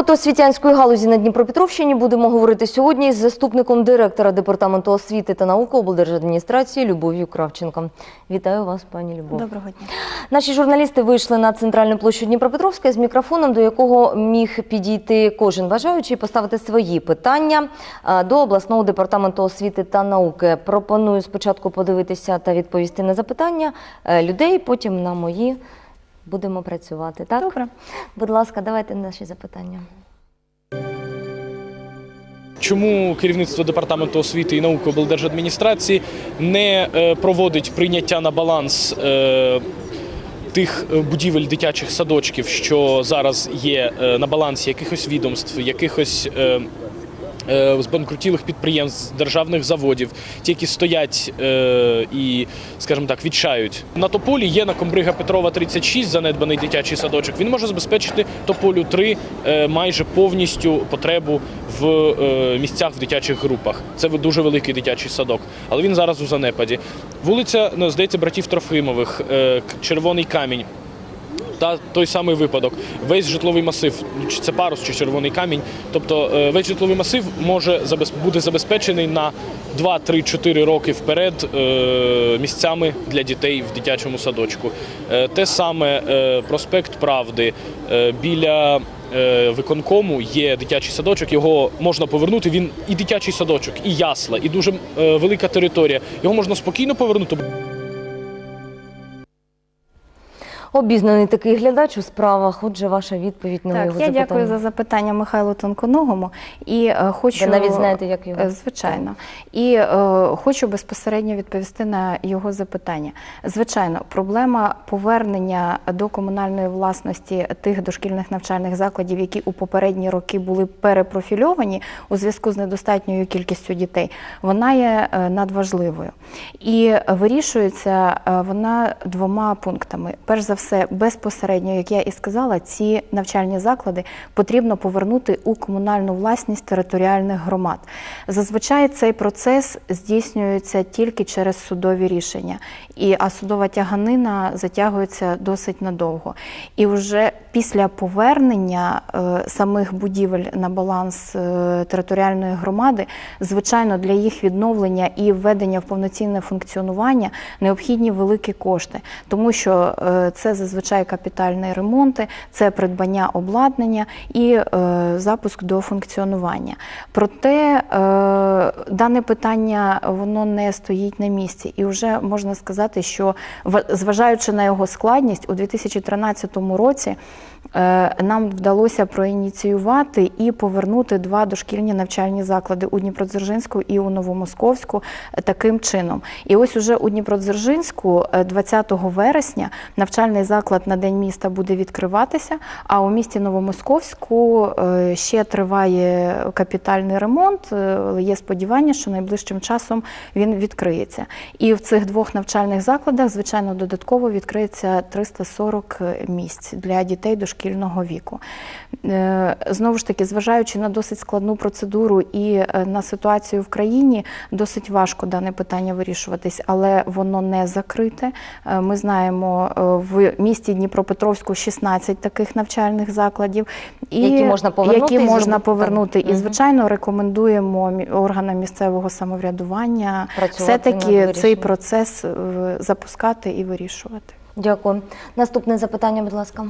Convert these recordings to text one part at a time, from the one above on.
роботу освітянської галузі на Дніпропетровщині будемо говорити сьогодні з заступником директора департаменту освіти та науки облдержадміністрації Любов'ю Кравченко. Вітаю вас, пані Любов. Доброго дня. Наші журналісти вийшли на центральну площу Дніпропетровська з мікрофоном, до якого міг підійти кожен бажаючий поставити свої питання до обласного департаменту освіти та науки. Пропоную спочатку подивитися та відповісти на запитання е, людей, потім на мої будемо працювати. Так, Добре. будь ласка, давайте наші запитання. Чому керівництво департаменту освіти і науки облдержадміністрації не е, проводить прийняття на баланс е, тих е, будівель дитячих садочків, що зараз є на балансі якихось відомств, якихось збанкрутілих підприємств, державних заводів, ті, які стоять е, і, скажімо так, відчають. На Тополі є на Комбрига Петрова 36 занедбаний дитячий садочок. Він може забезпечити Тополю 3 е, майже повністю потребу в е, місцях в дитячих групах. Це дуже великий дитячий садок, але він зараз у занепаді. Вулиця, ну, здається, братів Трофимових, е, Червоний камінь. Та той самий випадок. Весь житловий масив, ну, чи це парус, чи червоний камінь. Тобто е, весь житловий масив може буде забезпечений на 2-3-4 роки вперед е, місцями для дітей в дитячому садочку. Е, Те саме проспект Правди біля. Виконкому є дитячий садочок, його можна повернути. Він і дитячий садочок, і ясла, і дуже велика територія. Його можна спокійно повернути. Обізнаний такий глядач у справах. Отже, ваша відповідь на Так, його я дякую за запитання Михайлу Тонконогому і е, хочу Ви навіть знаєте, як його? Е, звичайно, і е, хочу безпосередньо відповісти на його запитання. Звичайно, проблема повернення до комунальної власності тих дошкільних навчальних закладів, які у попередні роки були перепрофільовані у зв'язку з недостатньою кількістю дітей, вона є надважливою і вирішується вона двома пунктами. Перш за все, безпосередньо, як я і сказала, ці навчальні заклади потрібно повернути у комунальну власність територіальних громад. Зазвичай цей процес здійснюється тільки через судові рішення, і а судова тяганина затягується досить надовго. І вже після повернення е, самих будівель на баланс е, територіальної громади, звичайно, для їх відновлення і введення в повноцінне функціонування необхідні великі кошти, тому що е, це зазвичай капітальні ремонти, це придбання обладнання і е, запуск до функціонування. Проте е, дане питання воно не стоїть на місці, і вже можна сказати, що зважаючи на його складність, у 2013 році. е, Нам вдалося проініціювати і повернути два дошкільні навчальні заклади у Дніпродзержинську і у Новомосковську е, таким чином. І ось уже у Дніпродзержинську е, 20 вересня навчальний заклад на День міста буде відкриватися, а у місті Новомосковську е, ще триває капітальний ремонт. е, Є сподівання, що найближчим часом він відкриється. І в цих двох навчальних закладах, звичайно, додатково відкриється 340 місць для дітей дошкільного віку. Е, Знову ж таки, зважаючи на досить складну процедуру і е, на ситуацію в країні, досить важко дане питання вирішуватись, але воно не закрите. Е, Ми знаємо е, в місті Дніпропетровську 16 таких навчальних закладів, і Які можна повернути які і можна повернути. І звичайно рекомендуємо органам місцевого самоврядування все таки цей процес е, запускати і вирішувати. Дякую. Наступне запитання, будь ласка.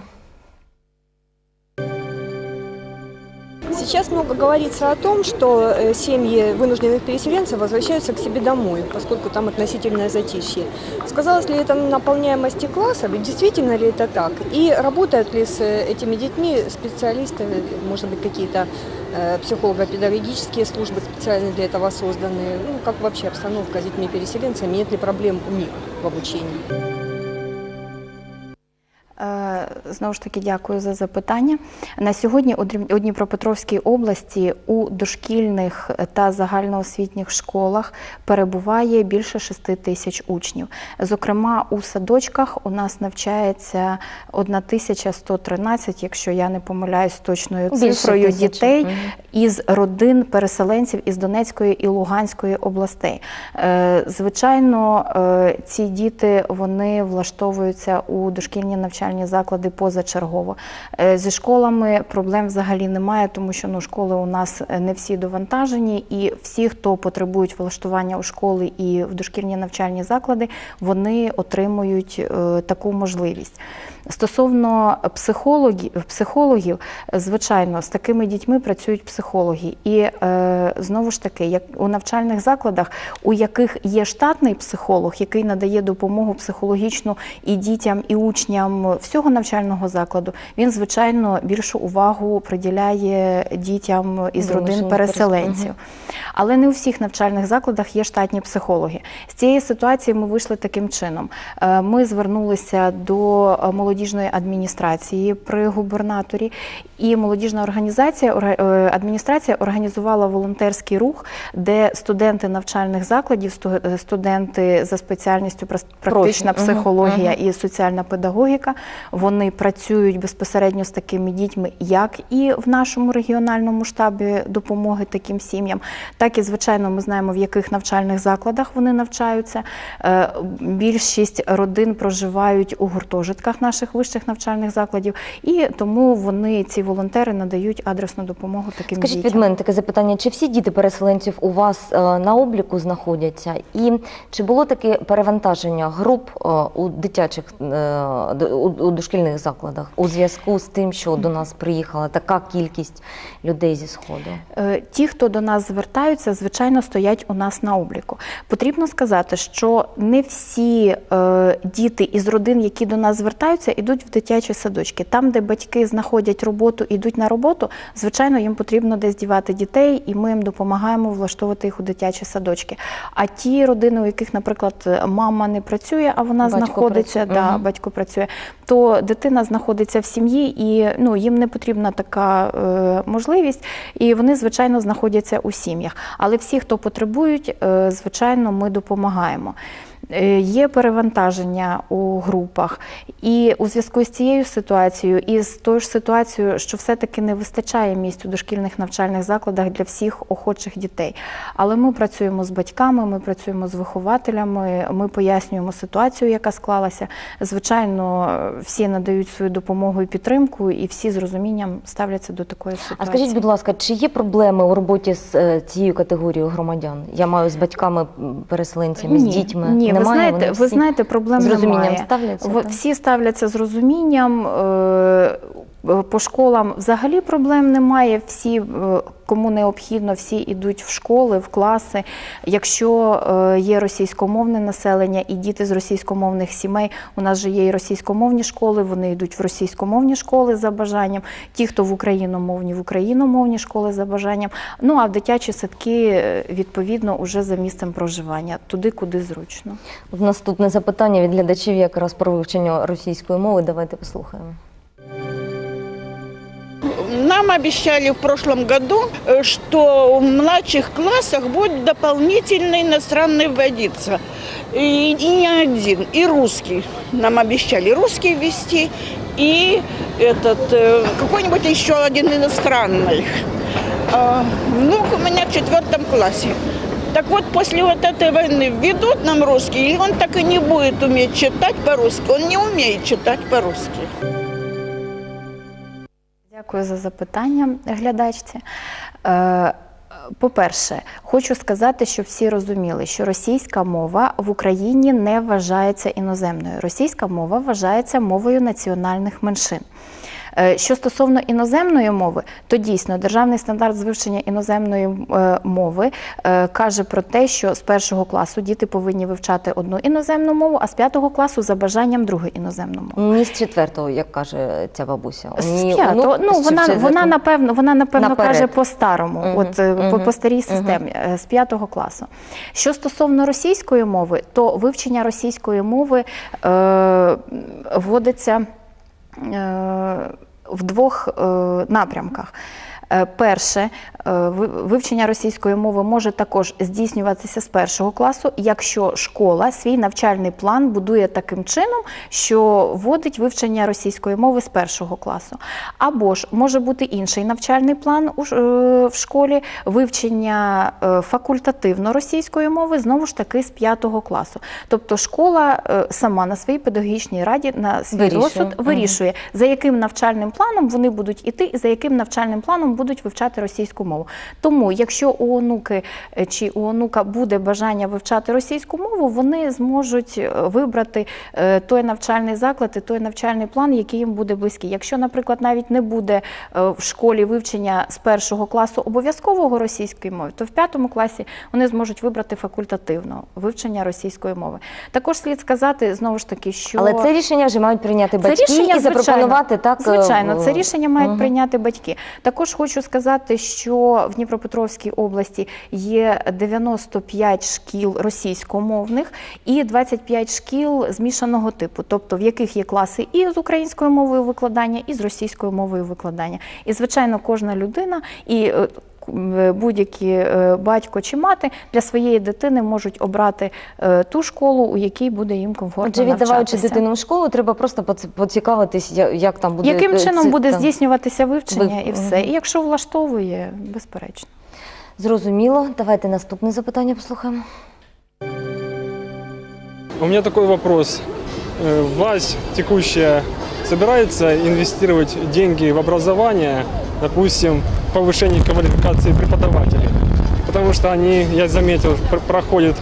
Сейчас много говорится о том, что э, семьи вынужденных переселенцев возвращаются к себе домой, поскольку там относительное затишье. Сказалось ли это на наполняемости классов, и действительно ли это так? И работают ли с э, этими детьми специалисты, может быть, какие-то э, психолого-педагогические службы специально для этого созданы? Ну, как вообще обстановка с детьми-переселенцами, нет ли проблем у них в обучении? Е, Знову ж таки, дякую за запитання. На сьогодні у Дніпропетровській області у дошкільних та загальноосвітніх школах перебуває більше 6 тисяч учнів. Зокрема, у садочках у нас навчається 1113, якщо я не помиляюсь точною цифрою дітей із родин переселенців із Донецької і Луганської областей. Е, Звичайно, е, ці діти вони влаштовуються у дошкільні навчальні заклади позачергово. Е, Зі школами проблем взагалі немає, тому що ну, школи у нас е, не всі довантажені, і всі, хто потребують влаштування у школи і в дошкільні навчальні заклади, вони отримують е, таку можливість. Стосовно психологів, психологів, звичайно, з такими дітьми працюють психологи. І е, знову ж таки, як у навчальних закладах, у яких є штатний психолог, який надає допомогу психологічну і дітям, і учням всього навчального закладу, він звичайно більшу увагу приділяє дітям із родин Вимушених переселенців. Але не у всіх навчальних закладах є штатні психологи. З цієї ситуації ми вийшли таким чином. Е, Ми звернулися до е, молодіжної адміністрації при губернаторі, і молодіжна організація е, адміністрація організувала волонтерський рух, де студенти навчальних закладів, е, студенти за спеціальністю практична психологія і соціальна педагогіка. Вони працюють безпосередньо з такими дітьми, як і в нашому регіональному штабі допомоги таким сім'ям, так і звичайно, ми знаємо, в яких навчальних закладах вони навчаються. Е, Більшість родин проживають у гуртожитках наших вищих навчальних закладів, і тому вони, ці волонтери, надають адресну допомогу таким Скажіть дітям. від мене таке запитання: чи всі діти переселенців у вас е, на обліку знаходяться? І чи було таке перевантаження груп е, у дитячих е, у, дошкільних закладах у зв'язку з тим, що до нас приїхала така кількість людей зі сходу? Ті, хто до нас звертаються, звичайно, стоять у нас на обліку. Потрібно сказати, що не всі діти із родин, які до нас звертаються, йдуть в дитячі садочки. Там, де батьки знаходять роботу, йдуть на роботу, звичайно, їм потрібно десь дівати дітей, і ми їм допомагаємо влаштовувати їх у дитячі садочки. А ті родини, у яких, наприклад, мама не працює, а вона Батько знаходиться, працює. да, Мгм. батько працює, то дитина знаходиться в сім'ї, і ну їм не потрібна така е, можливість, і вони звичайно знаходяться у сім'ях. Але всі, хто потребують, е, звичайно, ми допомагаємо. Е, Є перевантаження у групах, і у зв'язку з цією ситуацією, і з тою ж ситуацією, що все-таки не вистачає місць у дошкільних навчальних закладах для всіх охочих дітей. Але ми працюємо з батьками, ми працюємо з вихователями, ми пояснюємо ситуацію, яка склалася. Звичайно, всі надають свою допомогу і підтримку, і всі з розумінням ставляться до такої ситуації. А скажіть, будь ласка, чи є проблеми у роботі з е, цією категорією громадян? Я маю з батьками переселенцями, з дітьми. Ні, ви Немає? знаєте, Вони ви знаєте, проблем з розумінням немає. ставляться? Так? Всі ставляться з розумінням. е, По школам взагалі проблем немає. Всі, е, кому необхідно, всі йдуть в школи, в класи. Якщо е, є російськомовне населення і діти з російськомовних сімей, у нас же є і російськомовні школи, вони йдуть в російськомовні школи за бажанням. Ті, хто в україномовні, в україномовні школи за бажанням. Ну а в дитячі садки е, відповідно уже за місцем проживання, туди, куди зручно. Наступне запитання від глядачів якраз про вивчення російської мови. Давайте послухаємо. Нам обещали в прошлом году, э, что в младших классах будет дополнительный иностранный вводиться. И, и не один, и русский. Нам обещали русский ввести, и этот, э, какой-нибудь еще один иностранный. А, Внук у меня в четвертом классе. Так вот, после вот этой войны введут нам русский, или он так и не будет уметь читать по-русски. Он не умеет читать по-русски. Дякую за запитання глядачці. Е, По-перше, хочу сказати, щоб всі розуміли, що російська мова в Україні не вважається іноземною. Російська мова вважається мовою національних меншин. Е, Що стосовно іноземної мови, то дійсно державний стандарт з вивчення іноземної е, мови е, каже про те, що з першого класу діти повинні вивчати одну іноземну мову, а з п'ятого класу за бажанням другу іноземну мову. Ні з четвертого, як каже ця бабуся. З п'ятого, ну, з вона, вона напевно, вона напевно Наперед. каже по-старому, Мгм, от е, по, по старій системі е, з п'ятого класу. Що стосовно російської мови, то вивчення російської мови е, вводиться в двох е, напрямках. Е, Перше, е, вивчення російської мови може також здійснюватися з першого класу, якщо школа свій навчальний план будує таким чином, що вводить вивчення російської мови з першого класу. Або ж може бути інший навчальний план е, в школі вивчення факультативно російської мови знову ж таки з п'ятого класу. Тобто школа сама на своїй педагогічній раді на свій Вирішує. розсуд вирішує, за яким навчальним планом вони будуть іти, і за яким навчальним планом будуть вивчати російську мову. Тому, якщо у онуки е, чи у онука буде бажання вивчати російську мову, вони зможуть е, вибрати е, той навчальний заклад і той навчальний план, який їм буде близький. Якщо, наприклад, навіть не буде в школі вивчення з першого класу обов'язкового російської мови, то в п'ятому класі вони зможуть вибрати факультативно вивчення російської мови. Також слід сказати знову ж таки, що Але це рішення вже мають прийняти це батьки рішення, і запропонувати так. е, Звичайно, це рішення мають мгм. прийняти батьки. Також хочу сказати, що в Дніпропетровській області є 95 шкіл російськомовних і 25 шкіл змішаного типу, тобто в яких є класи і з українською мовою викладання, і з російською мовою викладання. І звичайно, кожна людина і е, Будь-які е, батько чи мати для своєї дитини можуть обрати е, ту школу, у якій буде їм комфортно Отже, віддаваючи навчатися. дитину в школу, треба просто поцікавитись, як там буде Яким е, чином це- буде там. здійснюватися вивчення Вив- і все. І якщо влаштовує, безперечно. Зрозуміло. Давайте наступне запитання послухаємо. У меня такой вопрос. Власть текущая собирается инвестировать деньги в образование, допустим, повышение квалификации преподавателей? Потому что они, я заметил, пр- проходят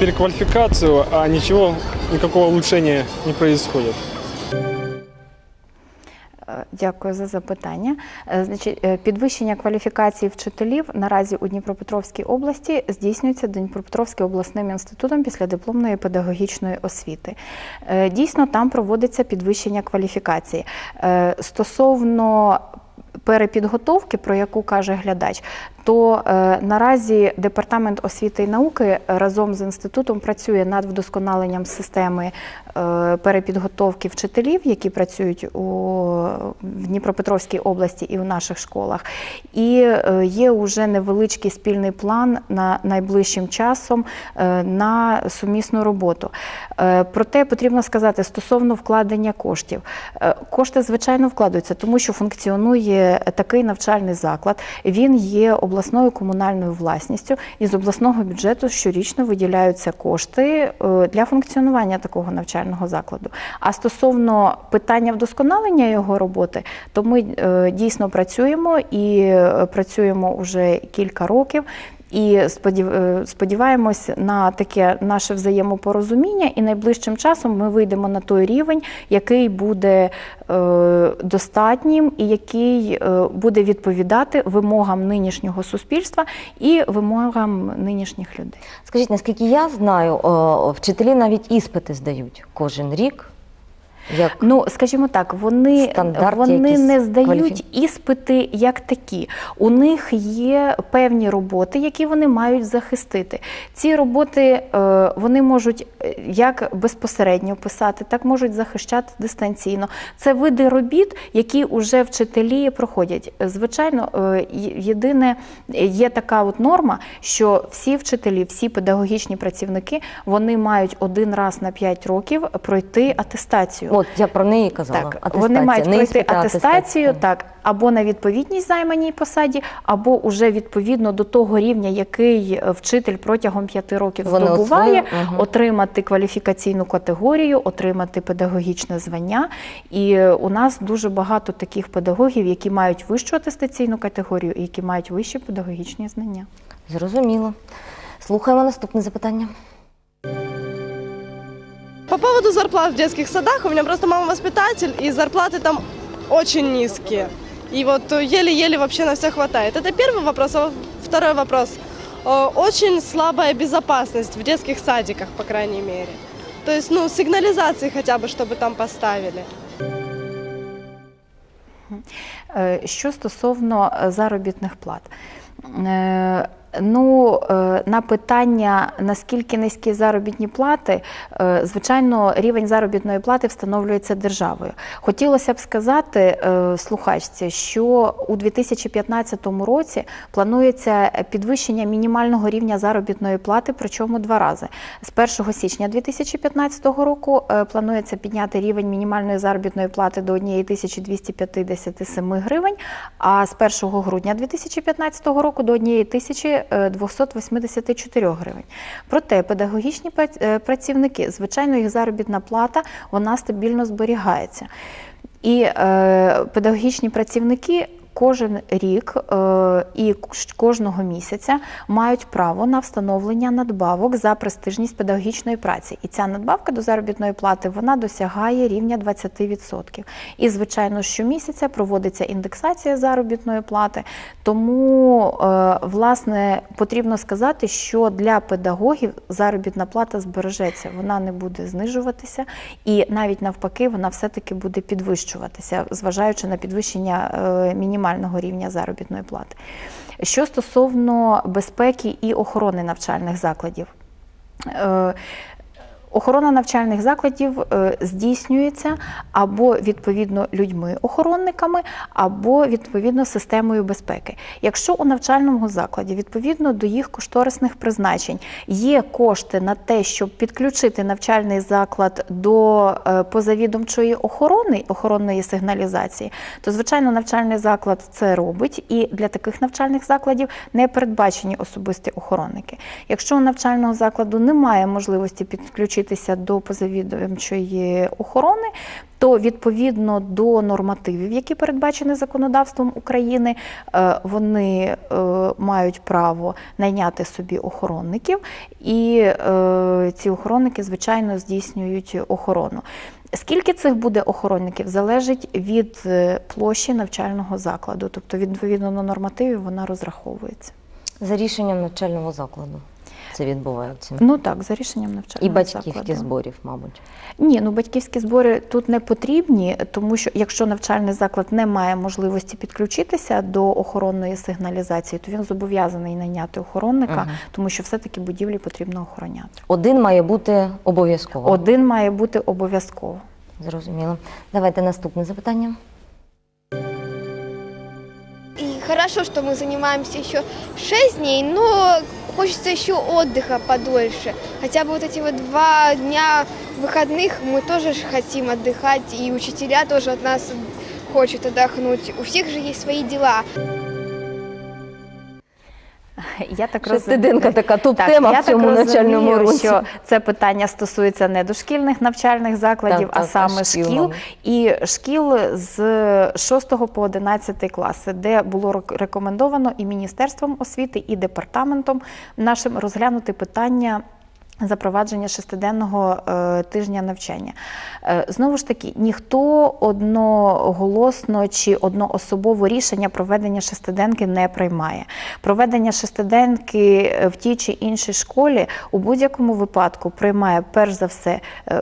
переквалификацию, а ничего, никакого улучшения не происходит. Е, Дякую за запитання. Е, Значить, е, підвищення кваліфікації вчителів наразі у Дніпропетровській області здійснюється Дніпропетровським обласним інститутом після дипломної педагогічної освіти. Дійсно, там проводиться підвищення кваліфікації. Стосовно перепідготовки, про яку каже глядач, то е, наразі департамент освіти і науки разом з інститутом працює над вдосконаленням системи е, перепідготовки вчителів, які працюють у в Дніпропетровській області і у наших школах. І е, є вже невеличкий спільний план на найближчим часом е, на сумісну роботу. Е, Проте потрібно сказати стосовно вкладення коштів. Е, Кошти, звичайно, вкладаються, тому що функціонує такий навчальний заклад. Він є обласною комунальною власністю, і з обласного бюджету щорічно виділяються кошти е, для функціонування такого навчального закладу. А стосовно питання вдосконалення його роботи, то ми е, дійсно працюємо і е, працюємо вже кілька років. І е, сподіваємось на таке наше взаємопорозуміння, і найближчим часом ми вийдемо на той рівень, який буде е, достатнім і який е, буде відповідати вимогам нинішнього суспільства і вимогам нинішніх людей. Скажіть, наскільки я знаю, вчителі навіть іспити здають кожен рік. Як Ну, скажімо так, вони, вони не здають кваліфі- іспити як такі. У них є певні роботи, які вони мають захистити. Ці роботи е, вони можуть е, як безпосередньо писати, так можуть захищати дистанційно. Це види робіт, які вже вчителі проходять. Звичайно, е, єдине є така от норма, що всі вчителі, всі педагогічні працівники, вони мають один раз на 5 років пройти атестацію. От я про неї казала. Так, атестація. вони мають Не пройти атестацію, так, або на відповідність займаній посаді, або уже відповідно до того рівня, який е, вчитель протягом п'яти років Вони здобуває, мгм. отримати кваліфікаційну категорію, отримати педагогічне звання. І е, у нас дуже багато таких педагогів, які мають вищу атестаційну категорію і які мають вищі педагогічні знання. Зрозуміло. Слухаємо наступне запитання По поводу зарплат в детских садах, у меня просто мама воспитатель, и зарплаты там очень низкие. И вот э, еле-еле вообще на все хватает. Это первый вопрос. А второй вопрос. Э, Очень слабая безопасность в детских садиках, по крайней мере. То есть, ну, сигнализации хотя бы, чтобы там поставили. Е, Що стосовно е, заробітних плат. Ну, е, на питання, наскільки низькі заробітні плати, е, звичайно, рівень заробітної плати встановлюється державою. Хотілося б сказати е, слухачці, що у 2015 році планується підвищення мінімального рівня заробітної плати, причому два рази. З 1 січня 2015 року планується підняти рівень мінімальної заробітної плати до 1257 гривень, а з 1 грудня 2015 року до 1284 гривень. Проте педагогічні е, працівники, звичайно, їх заробітна плата вона стабільно зберігається. І е, педагогічні працівники кожен рік е, і кожного місяця мають право на встановлення надбавок за престижність педагогічної праці. І ця надбавка до заробітної плати вона досягає рівня 20%. І, звичайно, щомісяця проводиться індексація заробітної плати. Тому, е, власне, потрібно сказати, що для педагогів заробітна плата збережеться, вона не буде знижуватися, і навіть навпаки, вона все-таки буде підвищуватися, зважаючи на підвищення е, мінімального рівня заробітної плати. Що стосовно безпеки і охорони навчальних закладів. Охорона навчальних закладів е, здійснюється або відповідно людьми-охоронниками, або відповідно системою безпеки. Якщо у навчальному закладі відповідно до їх кошторисних призначень є кошти на те, щоб підключити навчальний заклад до е, позавідомчої охорони охоронної сигналізації, то звичайно навчальний заклад це робить, і для таких навчальних закладів не передбачені особисті охоронники. Якщо у навчального закладу немає можливості підключитися до позавідомчої охорони, то відповідно до нормативів, які передбачені законодавством України, е, вони е, мають право найняти собі охоронників, і е, ці охоронники, звичайно, здійснюють охорону. Скільки цих буде охоронників, залежить від площі навчального закладу, тобто відповідно до нормативів вона розраховується. За рішенням навчального закладу це відбувається. Ну так, за рішенням І навчального батьківські закладу. зборів, мабуть. Ні, ну батьківські збори тут не потрібні, тому що якщо навчальний заклад не має можливості підключитися до охоронної сигналізації, то він зобов'язаний найняти охоронника, Мгм. тому що все-таки будівлі потрібно охороняти. Один має бути обов'язково. Один має бути обов'язково. Зрозуміло. Давайте наступне запитання. И хорошо, что мы занимаемся еще 6 дней, но хочется еще отдыха подольше. Хотя бы вот эти вот два дня выходных мы тоже ж хотим отдыхать, и учителя тоже от нас хочет отдохнуть. У всех же есть свои дела. Я так розумію- така Так, топ-тема в цьому так навчальному розумію, році. що це питання стосується не дошкільних навчальних закладів, Так, а так, саме шкіл, шкіл і шкіл з 6 по 11 класи, де було рекомендовано і Міністерством освіти, і департаментом нашим розглянути питання. Запровадження шестиденного е, тижня навчання. Е, знову ж таки, ніхто одноголосно чи одноособово рішення проведення шестиденки не приймає. Проведення шестиденки е, в тій чи іншій школі у будь-якому випадку приймає перш за все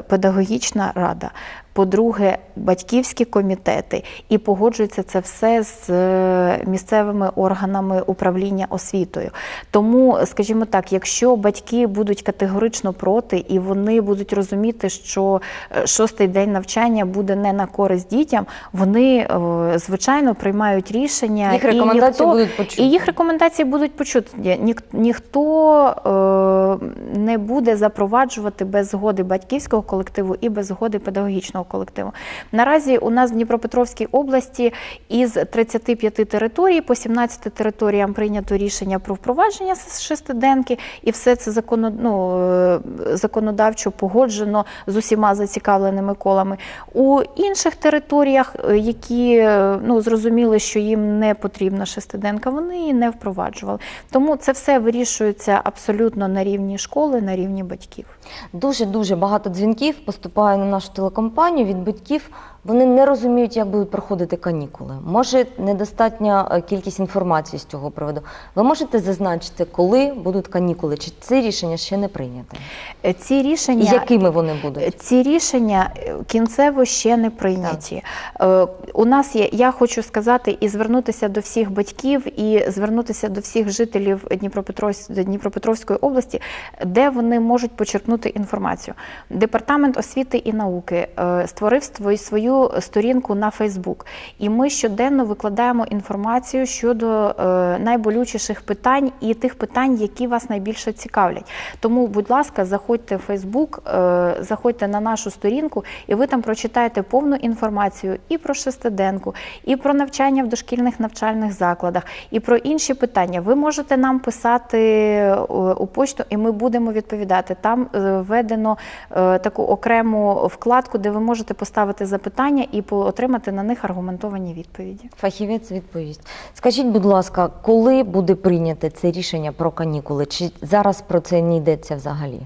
педагогічна рада. По-друге, батьківські комітети і погоджується це все з е, місцевими органами управління освітою. Тому, скажімо так, якщо батьки будуть категорично проти і вони будуть розуміти, що е, шостий день навчання буде не на користь дітям, вони е, звичайно приймають рішення Їх і рекомендації ніхто- будуть почуті. і їх рекомендації будуть почуті. Нік- ніхто е, не буде запроваджувати без згоди батьківського колективу і без згоди педагогічного колективу. Наразі у нас в Дніпропетровській області із 35 територій по 17 територіям прийнято рішення про впровадження шестиденки, і все це ну, е, законодавчо погоджено з усіма зацікавленими колами. У інших територіях, е, які е, ну, зрозуміли, що їм не потрібна шестиденка, вони її не впроваджували. Тому це все вирішується абсолютно на рівні школи, на рівні батьків. Дуже дуже багато дзвінків поступає на нашу телекомпанію від батьків Вони не розуміють, як будуть проходити канікули. Може, недостатня е, кількість інформації з цього приводу. Ви можете зазначити, коли будуть канікули? Чи це рішення ще не прийняте? Е, Ці І рішення якими вони будуть? Ці рішення е, кінцево ще не прийняті. Е, У нас є, я хочу сказати і звернутися до всіх батьків, і звернутися до всіх жителів Дніпропетровськ- Дніпропетровської області, де вони можуть почерпнути інформацію. Департамент освіти і науки е, створив свою, свою сторінку на Фейсбук, і ми щоденно викладаємо інформацію щодо е, найболючіших питань і тих питань, які вас найбільше цікавлять. Тому, будь ласка, заходьте в Фейсбук, е, заходьте на нашу сторінку, і ви там прочитаєте повну інформацію і про шестиденку, і про навчання в дошкільних навчальних закладах, і про інші питання. Ви можете нам писати е, у почту, і ми будемо відповідати. Там введено таку окрему вкладку, де ви можете поставити запитання і по- отримати на них аргументовані відповіді. Фахівець відповість. Скажіть, будь ласка, коли буде прийняте це рішення про канікули? Чи зараз про це не йдеться взагалі?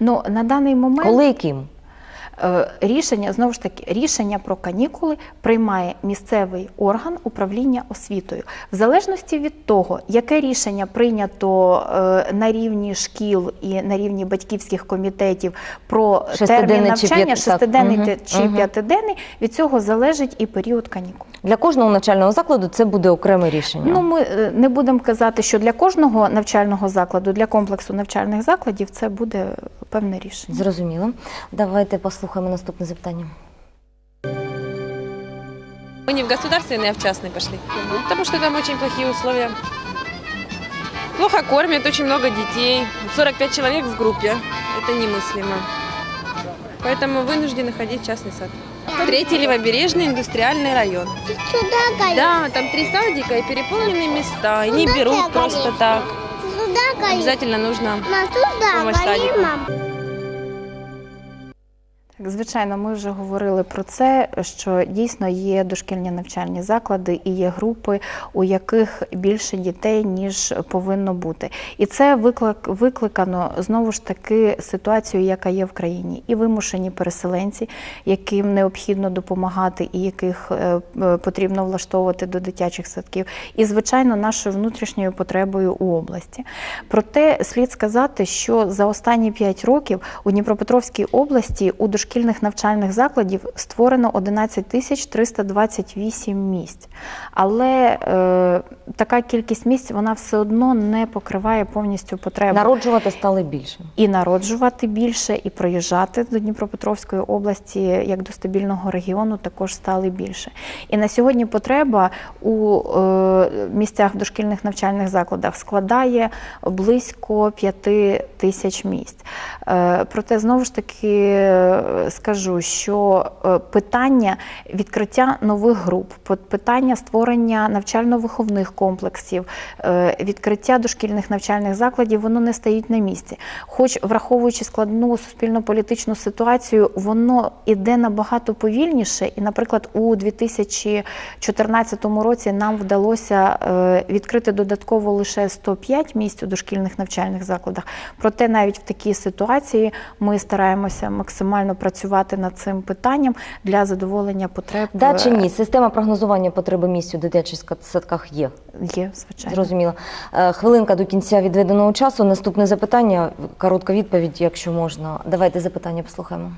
Ну на даний момент Коли і ким? Е, Рішення знову ж таки рішення про канікули приймає місцевий орган управління освітою, в залежності від того, яке рішення прийнято е, на рівні шкіл і на рівні батьківських комітетів про термін навчання, шестиденний чи п'ятиденний. Від цього залежить і період канікул. Для кожного навчального закладу це буде окреме рішення. Ну ми е, не будемо казати, що для кожного навчального закладу, для комплексу навчальних закладів це буде певне рішення. Зрозуміло. Давайте послухаємо наступне запитання. Мы не в государственный, а в частный пошли. Потому что там очень плохие условия. Плохо кормят, очень много детей. 45 человек в группе. Это немыслимо. Поэтому вынуждены ходить в частный сад. Третий левобережный индустриальный район. Да, там три садика и переполненные места. И не берут просто так. Обязательно нужно помощь садику. Звичайно, ми вже говорили про це, що дійсно є дошкільні навчальні заклади і є групи, у яких більше дітей ніж повинно бути. І це виклик викликано знову ж таки ситуацією, яка є в країні, і вимушені переселенці, яким необхідно допомагати, і яких е, е, потрібно влаштовувати до дитячих садків, і звичайно, нашою внутрішньою потребою у області. Проте слід сказати, що за останні 5 років у Дніпропетровській області у дошкільних навчальних закладів створено 11 тисяч 328 місць. Але е, така кількість місць вона все одно не покриває повністю потребу Народжувати стали більше. і народжувати більше, і проїжджати до Дніпропетровської області як до стабільного регіону також стали більше. І на сьогодні потреба у е, місцях в дошкільних навчальних закладах складає близько 5 тисяч місць. Е, проте знову ж таки скажу, що е, питання відкриття нових груп, питання створення навчально-виховних комплексів, е, відкриття дошкільних навчальних закладів, воно не стоїть на місці. Хоч враховуючи складну суспільно-політичну ситуацію, воно іде набагато повільніше. І, наприклад, у 2014 році нам вдалося е, відкрити додатково лише 105 місць у дошкільних навчальних закладах. Проте навіть в такій ситуації ми стараємося максимально працювати над цим питанням для задоволення потреб. Да чи е, ні? Система прогнозування потреби місць у дитячих садках є. Є, звичайно. Зрозуміло. Е, Хвилинка до кінця відведеного часу. Наступне запитання, коротка відповідь, якщо можна. Давайте запитання послухаємо.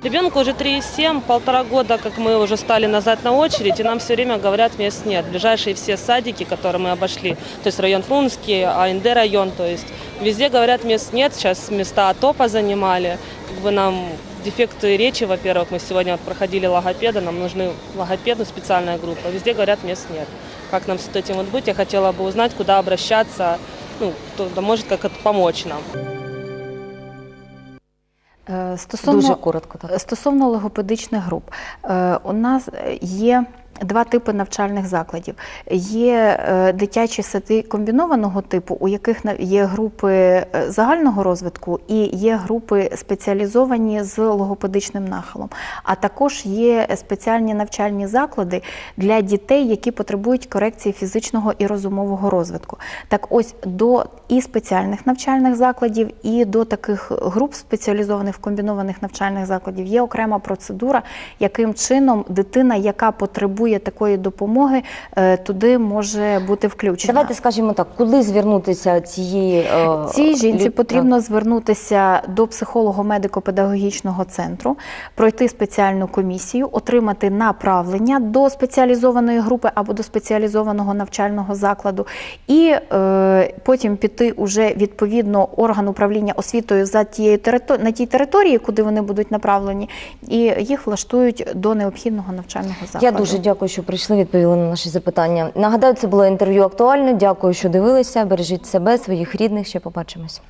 Ребенку уже 3,7, полтора года, как мы уже стали назад на очередь, и нам все время говорят, мест нет. Ближайшие все садики, которые мы обошли, то есть район Фрунский, АНД район, то есть везде говорят, мест нет, сейчас места ТОПа занимали. Как бы нам дефекты речи, во-первых, мы сегодня вот проходили логопеда, нам нужны логопеды, специальная группа, везде говорят, мест нет. Как нам с этим вот быть, я хотела бы узнать, куда обращаться, ну, кто может как-то помочь нам. Е, Стосовно Дуже коротко. Так. Стосовно логопедичних груп, е, у нас є два типи навчальних закладів. Є е, дитячі сади комбінованого типу, у яких є групи е, загального розвитку і є групи спеціалізовані з логопедичним нахилом. А також є спеціальні навчальні заклади для дітей, які потребують корекції фізичного і розумового розвитку. Так ось до і спеціальних навчальних закладів, і до таких груп спеціалізованих в комбінованих навчальних закладів є окрема процедура, яким чином дитина, яка потребує такої допомоги, е, туди може бути включена. Давайте скажімо так, куди звернутися цієї е, Цій жінці лю- потрібно звернутися до психолого-медико-педагогічного центру, пройти спеціальну комісію, отримати направлення до спеціалізованої групи або до спеціалізованого навчального закладу, і е, потім піти уже відповідно орган управління освітою за тією територ... на тій території, куди вони будуть направлені, і їх влаштують до необхідного навчального закладу. Я дуже дякую, що прийшли, відповіли на наші запитання. Нагадаю, це було інтерв'ю актуально. Дякую, що дивилися. Бережіть себе, своїх рідних. Ще побачимось.